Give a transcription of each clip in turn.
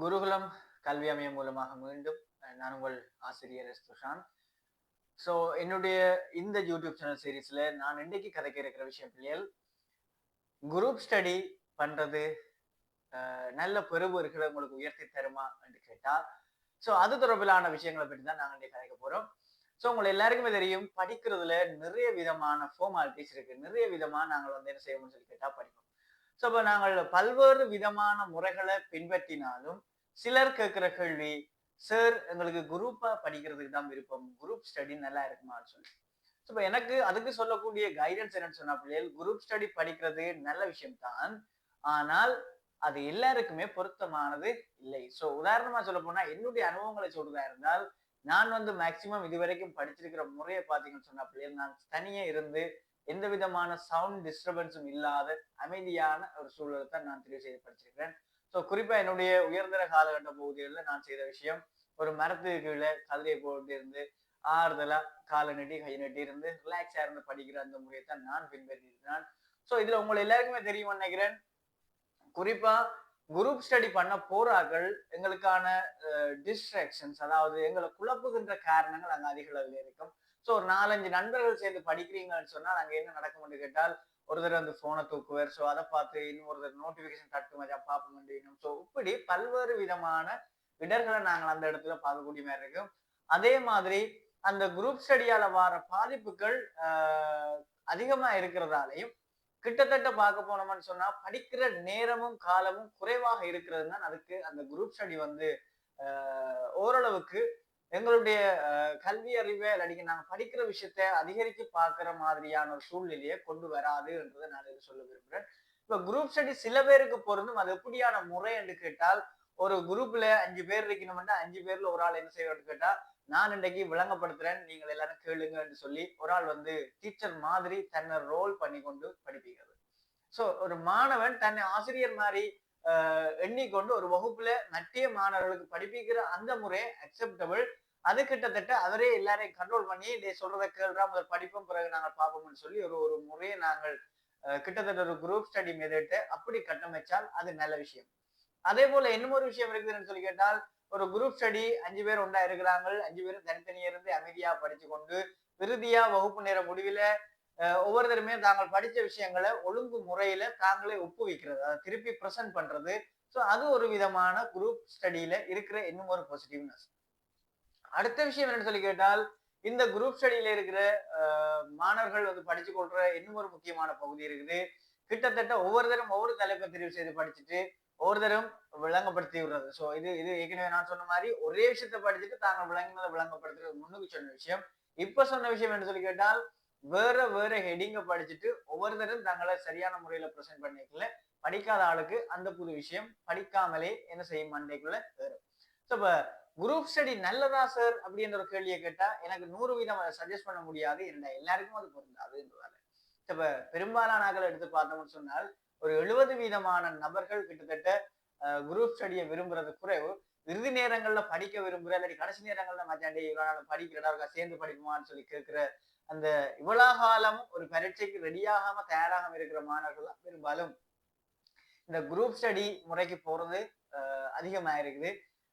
குருகுலம் கல்வி அமையம் மூலமாக மீண்டும் நான் உங்கள் ஆசிரியர் எஸ். ஸோ என்னுடைய இந்த யூடியூப் சேனல் சீரீஸில் நான் இன்றைக்கு கதைக்க இருக்கிற விஷயம் பிள்ளைகள் குரூப் ஸ்டடி பண்ணுறது நல்ல பெருவு பெறுபொருட்களை உங்களுக்கு உயர்த்தி தருமா என்று கேட்டால் ஸோ அது தொடர்பிலான விஷயங்களை பற்றி தான் நாங்கள் இன்றைக்கு கதைக்க போகிறோம் ஸோ உங்களை எல்லாருக்குமே தெரியும் படிக்கிறதுல நிறைய விதமான ஃபார்மாலிட்டிஸ் இருக்கு. நிறைய விதமாக நாங்கள் வந்து என்ன செய்யணும்னு சொல்லி கேட்டால் படிப்போம். ஸோ இப்போ நாங்கள் பல்வேறு விதமான முறைகளை பின்பற்றினாலும் சிலர் கேட்குற கேள்வி சார் எங்களுக்கு குரூப்பாக படிக்கிறதுக்கு தான் விருப்பம். குரூப் ஸ்டடி நல்லா இருக்குமான்னு சொல்லி. ஸோ இப்போ எனக்கு அதுக்கு சொல்லக்கூடிய கைடன்ஸ் என்னன்னு சொன்ன பிள்ளைகள் குரூப் ஸ்டடி படிக்கிறது நல்ல விஷயம்தான். ஆனால் அது எல்லாருக்குமே பொருத்தமானது இல்லை. ஸோ உதாரணமாக சொல்ல போனால் என்னுடைய அனுபவங்களை சொல்றதா இருந்தால் நான் வந்து மேக்சிமம் இதுவரைக்கும் படிச்சிருக்கிற முறையை பார்த்தீங்கன்னு சொன்ன பிள்ளைகள் நான் தனியே இருந்து எந்த விதமான சவுண்ட் டிஸ்டர்பன்ஸும் இல்லாத அமைதியான ஒரு சூழலை தான் நான் தெரிவு செய்து படிச்சிருக்கிறேன். ஸோ குறிப்பாக என்னுடைய உயர்ந்தர காலகட்ட பகுதிகளில் நான் செய்த விஷயம் ஒரு மரத்துக்கு கீழே கதிரையை போட்டு இருந்து ஆறுதலா காலை நட்டி கை நட்டி இருந்து ரிலாக்ஸா இருந்து படிக்கிற அந்த முறையை தான் நான் பின்பற்றியிருக்கிறேன். ஸோ இதுல உங்களை எல்லாருக்குமே தெரியும் நினைக்கிறேன். குறிப்பா குரூப் ஸ்டடி பண்ண போறாக்கள் எங்களுக்கான டிஸ்ட்ராக்ஷன்ஸ் அதாவது எங்களை குழப்புகின்ற காரணங்கள் அங்கே அதிக அளவில் இருக்கும். ஸோ ஒரு நாலஞ்சு நண்பர்கள் சேர்ந்து படிக்கிறீங்கன்னு சொன்னால் அங்கே என்ன நடக்கும்னு கேட்டால் ஒருத்தர் வந்து ஃபோனை தூக்குவார். ஸோ அதை பார்த்து இன்னொருத்தர் நோட்டிஃபிகேஷன் தட்டு மாதிரி பார்க்க முடியும் ஸோ இப்படி பல்வேறு விதமான இடர்களை நாங்கள் அந்த இடத்துல பார்க்கக்கூடிய மாதிரி இருக்கும் அதே மாதிரி அந்த குரூப் ஸ்டடியால வர பாதிப்புகள் அதிகமாக அதிகமா இருக்கிறதாலையும் கிட்டத்தட்ட பார்க்க போனோம்னு சொன்னா படிக்கிற நேரமும் காலமும் குறைவாக இருக்கிறது தான் அதுக்கு அந்த குரூப் ஸ்டடி வந்து ஓரளவுக்கு எங்களுடைய கல்வி அறிவை இல்லாட்டி நாங்கள் படிக்கிற விஷயத்த அதிகரித்து பார்க்குற மாதிரியான ஒரு சூழ்நிலையை கொண்டு வராது என்றதை நான் இது சொல்ல விரும்புகிறேன். இப்ப குரூப் ஸ்டடி சில பேருக்கு பொருந்தும். அது எப்படியான முறை என்று கேட்டால் ஒரு குரூப்ல அஞ்சு பேர் இருக்கணும்னா அஞ்சு பேர்ல ஒரு ஆள் என்ன செய்யணும்னு கேட்டா நான் இன்றைக்கு விளங்கப்படுத்துறேன். நீங்கள் எல்லாரும் கேளுங்க என்று சொல்லி ஒரு ஆள் வந்து டீச்சர் மாதிரி தன்னை ரோல் பண்ணி கொண்டு படிப்பிக்கிறது ஸோ ஒரு மாணவன் தன்னை ஆசிரியர் மாதிரி ஆஹ், எண்ணிக்கொண்டு ஒரு வகுப்புல நட்டிய மாணவர்களுக்கு படிப்பிக்கிற அந்த முறை அக்செப்டபிள் அது கிட்டத்தட்ட அவரே எல்லாரையும் கண்ட்ரோல் பண்ணி இதை சொல்றதை கேள்றா முதல் படிப்போம் பிறகு நாங்கள் பார்ப்போம்னு சொல்லி ஒரு ஒரு முறையை நாங்கள் கிட்டத்தட்ட ஒரு குரூப் ஸ்டடி மெதட்டை அப்படி கட்டமைச்சால் அது நல்ல விஷயம். அதே போல இன்னும் ஒரு விஷயம் இருக்குதுன்னு சொல்லி கேட்டால் ஒரு குரூப் ஸ்டடி அஞ்சு பேர் ஒன்றா இருக்கிறாங்க அஞ்சு பேரும் தனித்தனியா இருந்து அமைதியா படிச்சு கொண்டு விருதியா வகுப்பு நேர முடிவில் ஒவ்வொருத்தருமே தாங்கள் படித்த விஷயங்களை ஒழுங்கு முறையில தாங்களே ஒப்புவிக்கிறது அதை திருப்பி ப்ரெசென்ட் பண்றது. ஸோ அது ஒரு விதமான குரூப் ஸ்டடியில இருக்கிற இன்னும் ஒரு பாசிட்டிவ்னஸ் அடுத்த விஷயம் என்னன்னு சொல்லி கேட்டால் இந்த குரூப் ஸ்டடியில இருக்கிற மாணவர்கள் வந்து படிச்சு கொள்ற இன்னும் ஒரு முக்கியமான பகுதி இருக்குது. கிட்டத்தட்ட ஒவ்வொரு தரம் ஒவ்வொரு தலைப்பை தெரிவு செய்து படிச்சுட்டு ஒவ்வொரு தரம் விளங்கப்படுத்தி விடுறது. ஸோ இது இது ஏற்கனவே நான் சொன்ன மாதிரி ஒரே விஷயத்தை படிச்சுட்டு தாங்கள் விளங்கினதை விளங்கப்படுத்துறது முன்னுக்கு சொன்ன விஷயம். இப்ப சொன்ன விஷயம் என்ன சொல்லி கேட்டால் வேற வேற ஹெடிங்க படிச்சுட்டு ஒவ்வொரு தரம் தங்களை சரியான முறையில ப்ரெசென்ட் பண்ணிக்கல. படிக்காத ஆளுக்கு அந்த புது விஷயம் படிக்காமலே என்ன செய்யும்? மண்டைக்குள்ள வேறும் ஸோ இப்போ குரூப் ஸ்டடி நல்லதா சார் அப்படின்ற ஒரு கேள்வியை கேட்டா எனக்கு நூறு வீதம் அதை சஜஸ்ட் பண்ண முடியாது. என்ன எல்லாருக்கும் அது பொருந்தாதுன்றதால இப்ப பெரும்பாலான ஆட்களை எடுத்து பார்த்தோம்னு சொன்னால் ஒரு எழுபது வீதமான நபர்கள் கிட்டத்தட்ட குரூப் ஸ்டடியை விரும்புறது குறைவு. இறுதி நேரங்கள்ல படிக்க விரும்புற இல்லாட்டி கடைசி நேரங்கள்ல மச்சாண்டி இவ்வளவு நாள் இருக்கா சேர்ந்து படிக்குமான்னு சொல்லி கேட்கிற அந்த இவ்வளவு காலம் ஒரு பரீட்சைக்கு ரெடியாகாம தயாராகாம இருக்கிற மாணவர்கள் பெரும்பாலும் இந்த குரூப் ஸ்டடி முறைக்கு போறது அஹ், இருக்குது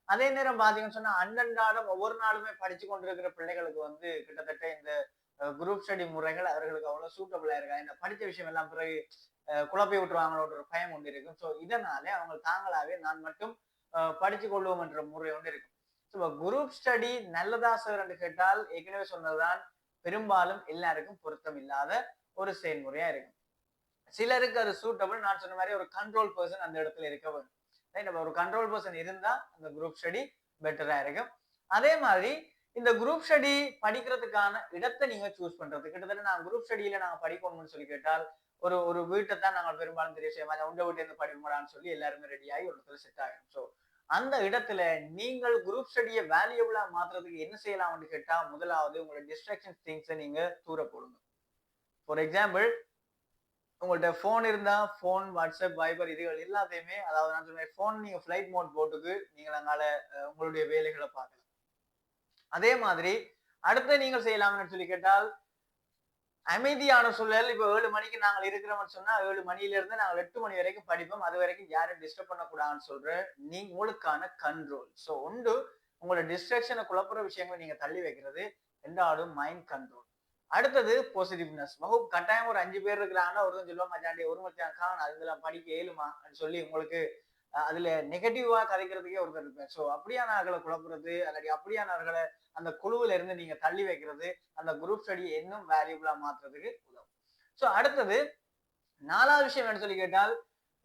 அதே நேரம் பாத்தீங்கன்னு சொன்னா அன்றன்றாடம் ஒவ்வொரு நாளுமே படிச்சு கொண்டிருக்கிற பிள்ளைகளுக்கு வந்து கிட்டத்தட்ட இந்த குரூப் ஸ்டடி முறைகள் அவர்களுக்கு அவ்வளவு சூட்டபிளா இருக்கா? இந்த படிச்ச விஷயம் எல்லாம் பிறகு குழப்பி விட்டுருவாங்களோட ஒரு பயம் ஒன்று இருக்கும். ஸோ இதனாலே அவங்க தாங்களாவே நான் மட்டும் படிச்சு கொள்வோம் என்ற முறை ஒன்று இருக்கும். ஸோ குரூப் ஸ்டடி நல்லதா சார் என்று கேட்டால் ஏற்கனவே சொன்னதுதான் பெரும்பாலும் எல்லாருக்கும் பொருத்தம் இல்லாத ஒரு செயல்முறையா இருக்கும். சிலருக்கு அது சூட்டபிள் நான் சொன்ன மாதிரி ஒரு கண்ட்ரோல் பர்சன் அந்த இடத்துல இருக்க வேண்டும். ரைட் அப்ப ஒரு கண்ட்ரோல் பர்சன் இருந்தா அந்த குரூப் ஸ்டடி பெட்டராக இருக்கும். அதே மாதிரி இந்த குரூப் ஸ்டடி படிக்கிறதுக்கான இடத்தை நீங்க சூஸ் பண்றது. கிட்டத்தட்ட நான் குரூப் ஸ்டடியில நாங்க படிக்கணும்னு சொல்லி கேட்டால் ஒரு ஒரு வீட்டை தான் நாங்கள் பெரும்பாலும் தெரிய செய்ய உண்ட வீட்டு இருந்து படிக்கணும்னு சொல்லி எல்லாருமே ரெடி ஆகி ஒரு இடத்துல செட் ஆகும் ஸோ அந்த இடத்துல நீங்கள் குரூப் ஸ்டடியை வேல்யூபிளா மாத்துறதுக்கு என்ன செய்யலாம்னு கேட்டா முதலாவது உங்களோட டிஸ்ட்ராக்ஷன் திங்ஸை நீங்க தூர போடுங்க ஃபார் எக்ஸாம்பிள் உங்கள்கிட்ட ஃபோன் இருந்தா ஃபோன் வாட்ஸ்அப் வைபர் இதுகள் எல்லாத்தையுமே அதாவது நான் சொன்னேன் ஃபோன் நீங்க ஃபிளைட் மோட் போட்டுக்கு நீங்கள் அதனால உங்களுடைய வேலைகளை பார்க்கலாம். அதே மாதிரி அடுத்து நீங்கள் செய்யலாம்னு சொல்லி கேட்டால் அமைதியான சூழல் இப்போ ஏழு மணிக்கு நாங்கள் இருக்கிறோம்னு சொன்னா ஏழு மணில இருந்து நாங்கள் எட்டு மணி வரைக்கும் படிப்போம் அது வரைக்கும் யாரும் டிஸ்டர்ப் பண்ணக்கூடாதுன்னு சொல்ற நீ உங்களுக்கான கண்ட்ரோல் ஸோ ஒன்று உங்களோட டிஸ்ட்ரக்ஷனை குழப்புற விஷயங்களை நீங்க தள்ளி வைக்கிறது ரெண்டாவது மைண்ட் கண்ட்ரோல் அடுத்தது பாசிட்டிவ்னஸ் வகுப்பு கட்டாயம் ஒரு அஞ்சு பேர் இருக்கிறாங்கன்னா ஒருத்தன் சொல்லுவாங்க மச்சாண்டி ஒரு மச்சான் கான் அதுல படிக்க இயலுமா சொல்லி உங்களுக்கு அதுல நெகட்டிவா கதைக்கிறதுக்கே ஒருத்தர் இருப்பேன் ஸோ அப்படியான ஆட்களை குழப்புறது அல்லாடி அப்படியானவர்களை அந்த குழுவுல இருந்து நீங்க தள்ளி வைக்கிறது அந்த குரூப் ஸ்டடி இன்னும் வேல்யூபிளா மாத்துறதுக்கு உதவும். ஸோ அடுத்தது நாலாவது விஷயம் என்ன சொல்லி கேட்டால்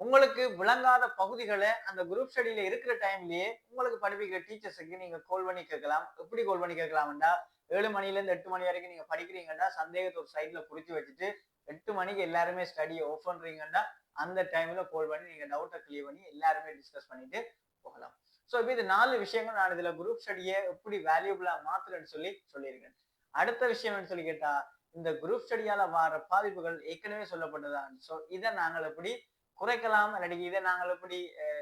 உங்களுக்கு விளங்காத பகுதிகளை அந்த குரூப் ஸ்டடியில இருக்கிற டைம்லயே உங்களுக்கு படிப்பிக்கிற டீச்சர்ஸுக்கு நீங்க கோல் பண்ணி கேட்கலாம். எப்படி கோல் பண்ணி கேட்கலாம்டா ஏழு மணில இருந்து எட்டு மணி வரைக்கும் நீங்க படிக்கிறீங்கன்னா சந்தேகத்தை ஒரு சைட்ல குறித்து வச்சுட்டு எட்டு மணிக்கு எல்லாருமே ஸ்டடியை ஆஃப் பண்றீங்கன்னா அந்த டைம்ல கால் பண்ணி நீங்க டவுட்டை கிளியர் பண்ணி எல்லாருமே டிஸ்கஸ் பண்ணிட்டு போகலாம். ஸோ இப்போ இது நாலு விஷயங்கள் நான் இதுல குரூப் ஸ்டடியை எப்படி வேல்யூபிளா மாத்துறேன்னு சொல்லி சொல்லியிருக்கேன். அடுத்த விஷயம் என்ன சொல்லி கேட்டா இந்த குரூப் ஸ்டடியால வர பாதிப்புகள் ஏற்கனவே சொல்லப்பட்டதான் ஸோ இதை நாங்கள் எப்படி குறைக்கலாம்? இல்லாட்டி இதை நாங்கள் எப்படி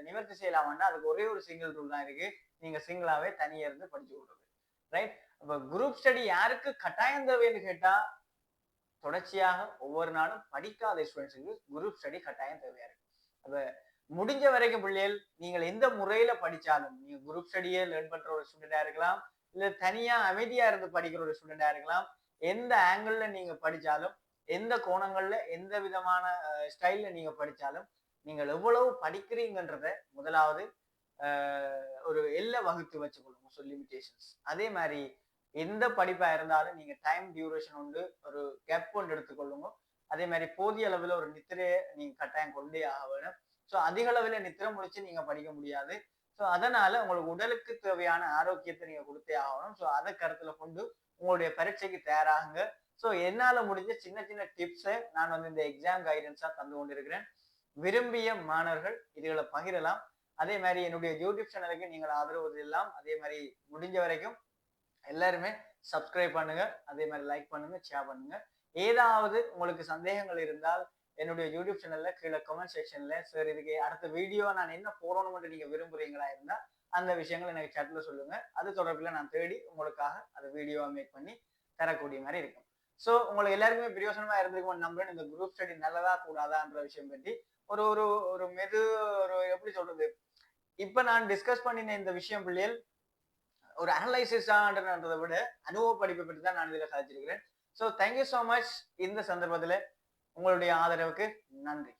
நிவர்த்தி செய்யலாம்னா அதுக்கு ஒரே ஒரு சிங்கிள் ரூல் தான் இருக்கு. நீங்க சிங்கிளாவே தனியா இருந்து படிச்சு விடுறது ரைட் அப்ப குரூப் ஸ்டடி யாருக்கு கட்டாயம் தேவைன்னு கேட்டா தொடர்ச்சியாக ஒவ்வொரு நாளும் படிக்காத ஸ்டூடெண்ட்ஸுக்கு குரூப் ஸ்டடி கட்டாயம் தேவையா இருக்கு. அப்ப முடிஞ்ச வரைக்கும் பிள்ளைகள் நீங்கள் எந்த முறையில படிச்சாலும் நீங்க குரூப் ஸ்டடியே லேர்ன் பண்ற ஒரு ஸ்டூடெண்டா இருக்கலாம் இல்ல தனியா அமைதியா இருந்து படிக்கிற ஒரு ஸ்டூடெண்டா இருக்கலாம் எந்த ஆங்கிள் நீங்க படிச்சாலும் எந்த கோணங்கள்ல எந்த விதமான ஸ்டைல்ல நீங்க படிச்சாலும் நீங்கள் எவ்வளவு படிக்கிறீங்கன்றத முதலாவது ஒரு எல்லை வகுத்து வச்சுக்கொள்ளுங்க ஸோ லிமிடேஷன்ஸ் அதே மாதிரி எந்த படிப்பா இருந்தாலும் நீங்க டைம் டியூரேஷன் உண்டு ஒரு கேப் ஒன்று எடுத்துக்கொள்ளுங்க. அதே மாதிரி போதிய அளவுல ஒரு நித்திரையை நீங்க கட்டாயம் கொண்டே ஆக வேணும். ஸோ அதிக அளவுல நித்திரை முடிச்சு நீங்க படிக்க முடியாது. ஸோ அதனால உங்களுக்கு உடலுக்கு தேவையான ஆரோக்கியத்தை நீங்க கொடுத்தே ஆகணும். ஸோ அதை கருத்துல கொண்டு உங்களுடைய பரீட்சைக்கு தயாராகுங்க. ஸோ என்னால முடிஞ்ச சின்ன சின்ன டிப்ஸை நான் வந்து இந்த எக்ஸாம் கைடன்ஸா தந்து கொண்டிருக்கிறேன். விரும்பிய மாணவர்கள் இதுகளை பகிரலாம். அதே மாதிரி என்னுடைய யூடியூப் சேனலுக்கு நீங்கள் ஆதரவு எல்லாம் அதே மாதிரி முடிஞ்ச வரைக்கும் எல்லாருமே சப்ஸ்கிரைப் பண்ணுங்க. அதே மாதிரி லைக் பண்ணுங்க ஷேர் பண்ணுங்க. ஏதாவது உங்களுக்கு சந்தேகங்கள் இருந்தால் என்னுடைய யூடியூப் சேனல்ல கீழே கமெண்ட் செக்ஷன்ல சார் இதுக்கு அடுத்த வீடியோ நான் என்ன போடணும்னு நீங்க விரும்புறீங்களா இருந்தா அந்த விஷயங்கள் எனக்கு chatல சொல்லுங்க. அது தொடர்பில் நான் தேடி உங்களுக்காக அதை வீடியோவை மேக் பண்ணி தரக்கூடிய மாதிரி இருக்கும். ஸோ உங்களுக்கு எல்லாருக்குமே பிரயோசனமா இருந்திருக்கும் நம்புறேன். இந்த குரூப் ஸ்டடி நல்லதா கூடாதான்ற விஷயம் பற்றி ஒரு ஒரு ஒரு மெது ஒரு எப்படி சொல்றது? இப்ப நான் டிஸ்கஸ் பண்ணின இந்த விஷயம் பிள்ளைகள் ஒரு அனலைசிஸ்ன்றதை விட அனுபவ படிப்பை பற்றி தான் நான் இதில் சாதிச்சிருக்கிறேன். So thank you so much இந்த சந்தர்ப்பத்தில் உங்களுடைய ஆதரவுக்கு நன்றி.